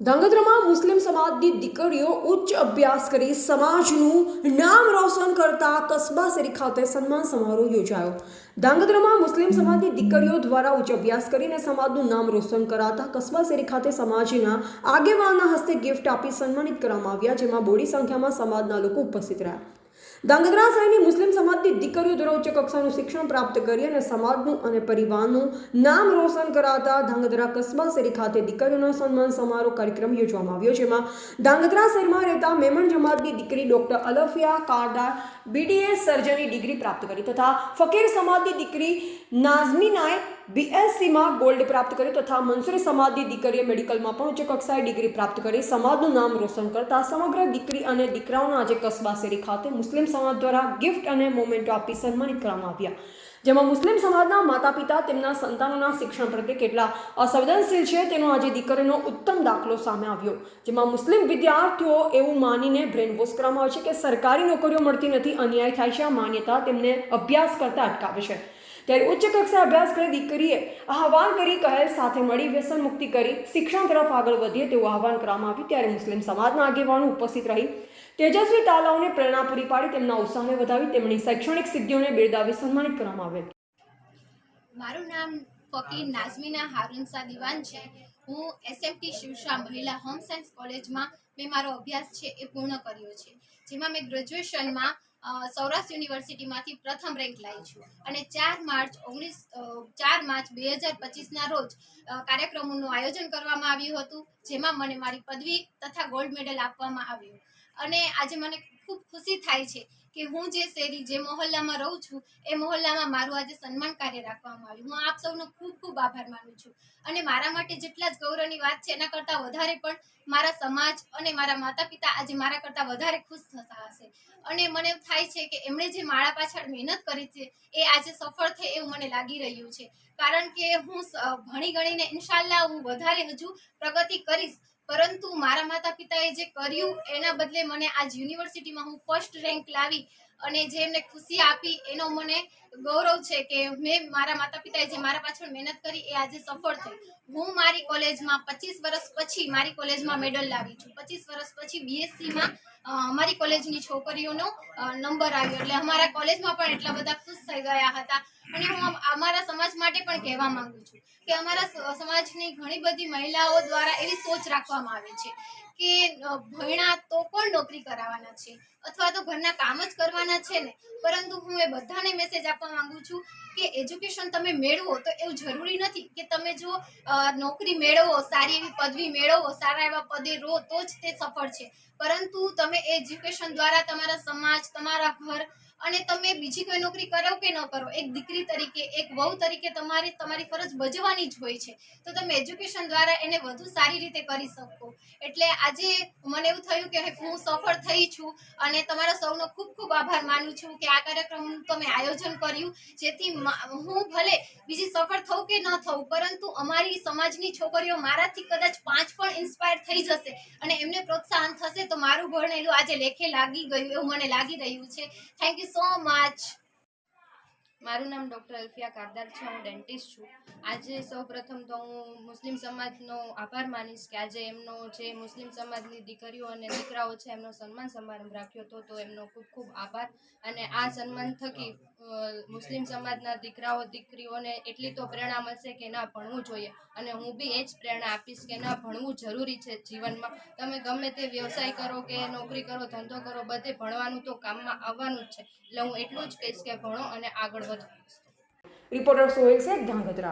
ધાંગધ્રામાં મુસ્લિમ સમાજની દીકરીઓ ઉચ્ચ અભ્યાસ કરી સમાજનું નામ રોશન કરતા કસ્બા શેરી ખાતે સન્માન સમારોહ યોજાયો. ધ્રાંગધ્રામાં મુસ્લિમ સમાજની દીકરીઓ દ્વારા ઉચ્ચ અભ્યાસ કરીને સમાજનું નામ રોશન કરાતા કસ્બા શેરી ખાતે સમાજના આગેવાનના હસ્તે ગિફ્ટ આપી સન્માનિત કરવામાં આવ્યા, જેમાં બોડી સંખ્યામાં સમાજના લોકો ઉપસ્થિત રહ્યા. ધાંગધ્રા શહેરની મુસ્લિમ સમાજની દીકરીઓ દ્વારા ઉચ્ચ કક્ષાનું શિક્ષણ પ્રાપ્ત કરી અને સમાજનું અને પરિવારનું નામ રોશન કરાતા ધાંગધ્રા કસ્બા શેરી ખાતે દીકરીઓનો સન્માન સમારોહ કાર્યક્રમ યોજવામાં આવ્યો, જેમાં ધાંગધ્રા શહેરમાં રહેતા મેમણ જમાતની દીકરી doctor Alfiya Kardar BDS surgery degree પ્રાપ્ત કરી તથા ફકીર સમાજની દીકરી નાઝમીનાએ બીએસસીમાં ગોલ્ડ પ્રાપ્ત કરી તથા મંસૂરી સમાજની દીકરીએ મેડિકલમાં પણ ઉચ્ચ કક્ષાએ ડિગ્રી પ્રાપ્ત કરી. સમાજનું નામ રોશન કરતા સમગ્ર દીકરી અને દીકરાઓના આજે કસ્બા શેરી ખાતે મુસ્લિમ સમાજ દ્વારા ગિફ્ટ અને મોમેન્ટો આપી સન્માનિત કરવામાં આવ્યા. જેમાં મુસ્લિમ સમાજના માતા પિતા તેમના સંતાનોના શિક્ષણ પ્રત્યે કેટલા અસંવેદનશીલ છે તેનો આજે દીકરીનો ઉત્તમ દાખલો સામે આવ્યો. જેમાં મુસ્લિમ વિદ્યાર્થીઓ એવું માનીને બ્રેન વોશ કરવામાં આવે છે કે સરકારી નોકરીઓ મળતી નથી, અન્યાય થાય છે, આ માન્યતા તેમને અભ્યાસ કરતા અટકાવે છે. ત્યારે ઉચ્ચ કક્ષા અભ્યાસ કરી દીકરીએ આહવાન કરી કહેલ સાથે મળી વ્યસન મુક્તિ કરી શિક્ષણ તરફ આગળ વધીએ તેવું આહવાન કરવામાં આવ્યું. ત્યારે મુસ્લિમ સમાજના આગેવાનો ઉપસ્થિત રહી તેજસ્વી તાલાઓને પ્રેરણા પૂરી પાડી તેમના ઉત્સાહને વધાવી તેમની શૈક્ષણિક સિદ્ધિઓને બિરદાવી સન્માનિત કરવામાં આવેલ મારું નામ ફકીર નાઝમીના હારુનસા દિવાન છે. હું એસએમટી શિવશા મહિલા હોમ સાયન્સ કોલેજમાં મેં મારો અભ્યાસ છે એ પૂર્ણ કર્યો છે. જેમાં મેં ગ્રેજ્યુએશનમાં સૌરાષ્ટ્ર યુનિવર્સિટીમાંથી પ્રથમ રેન્ક લાવી છું. અને ચાર માર્ચ ઓગણીસ ચાર માર્ચ બે હજાર પચીસના રોજ કાર્યક્રમોનું આયોજન કરવામાં આવ્યું હતું, જેમાં મને મારી પદવી તથા ગોલ્ડ મેડલ આપવામાં આવ્યું. અને આજે મને ખૂબ ખુશી થાય છે કે હું જે શેરી, જે મહોલ્લામાં રહું છું, એ મહોલ્લામાં મારું આજે સન્માન કાર્ય રાખવામાં આવ્યું. હું આપ સૌનો ખૂબ ખૂબ આભાર માનું છું. અને મારા માટે જેટલા જ ગૌરવની વાત છે, એના કરતાં વધારે પણ મારા સમાજ અને મારા માતા પિતા આજે મારા કરતાં વધારે ખુશ થતા હશે. અને મને થાય છે કે એમણે જે મારા પાછળ મહેનત કરી છે, એ આજે સફળ થાય એવું મને લાગી રહ્યું છે. કારણ કે હું ભણી ગણીને ઇન્શાલ્લાહ હું વધારે હજુ પ્રગતિ કરીશ પરંતુ મારા માતા પિતાએ જે કર્યું, એના બદલે મને આજ યુનિવર્સિટીમાં હું ફર્સ્ટ રેન્ક લાવી અને જે એમને ખુશી આપી, એનો મને ગૌરવ છે કે મેં મારા માતા પિતાએ જે મારા પાછળ મહેનત કરી, એ આજે સફળ થઈ. હું મારી કોલેજમાં પચીસ વર્ષ પછી મારી કોલેજમાં મેડલ લાવી છું. પચીસ વર્ષ પછી બીએસસીમાં અમારી કોલેજની છોકરીઓનો નંબર આવ્યો. એટલે અમારા કોલેજમાં પણ એટલા બધા ખુશ થઈ ગયા હતા. અને હું અમારા સમાજ માટે પણ કહેવા માંગુ છું કે અમારા સમાજની ઘણી બધી મહિલાઓ દ્વારા એવી સોચ રાખવામાં આવે છે કે ભણ્યા તો કોણ નોકરી કરાવવાના છે? અથવા તો ઘરના કામ જ કરવાના છે ને? પરંતુ હું એ બધાને મેસેજ આપવા માંગુ છું કે એજ્યુકેશન તમે મેળવો તો એવું જરૂરી નથી કે તમે જો નોકરી મેળવો, સારી એવી પદવી મેળવો, સારા એવા પદે રહો તો જ તે સફળ છે. પરંતુ તમે એજ્યુકેશન દ્વારા તમારા સમાજ, તમારા ઘર અને તમે બીજી કોઈ નોકરી કરો કે ન કરો, એક દીકરી તરીકે, એક વહુ તરીકે તમારે તમારી ફરજ ભજવાની જ હોય છે. તો તમે એજ્યુકેશન દ્વારા એને વધુ સારી રીતે કરી શકો. એટલે આજે મને એવું થયું કે હું સફળ થઈ છું અને તમારા સૌનો ખૂબ ખૂબ આભાર માનું છું કે આ કાર્યક્રમનું તમે આયોજન કર્યું, જેથી હું ભલે બીજી સફળ થઉં કે ન થઉં, પરંતુ અમારી સમાજની છોકરીઓ મારાથી કદાચ પાંચ પણ ઇન્સ્પાયર થઈ જશે અને એમને પ્રોત્સાહન થશે તો મારું ભણેલું આજે લેખે લાગી ગયું એવું મને લાગી રહ્યું છે. Thank you so much. મારું નામ ડૉક્ટર અલ્ફિયા કારદાર છે, હું ડેન્ટિસ્ટ છું. આજે સૌ પ્રથમ તો હું મુસ્લિમ સમાજનો આભાર માનીશ કે આજે એમનો જે મુસ્લિમ સમાજની દીકરીઓ અને દીકરાઓ છે, એમનો સન્માન સમારંભ રાખ્યો હતો, તો એમનો ખૂબ ખૂબ આભાર. અને આ સન્માન થકી મુસ્લિમ સમાજના દીકરાઓ, દીકરીઓને એટલી તો પ્રેરણા મળશે કે ના ભણવું જોઈએ. અને હું બી એ જ પ્રેરણા આપીશ કે ના ભણવું જરૂરી છે જીવનમાં. તમે ગમે તે વ્યવસાય કરો કે નોકરી કરો, ધંધો કરો, બધે ભણવાનું તો કામમાં આવવાનું જ છે. એટલે હું એટલું જ કહીશ કે ભણો અને આગળ વધો. y por lo.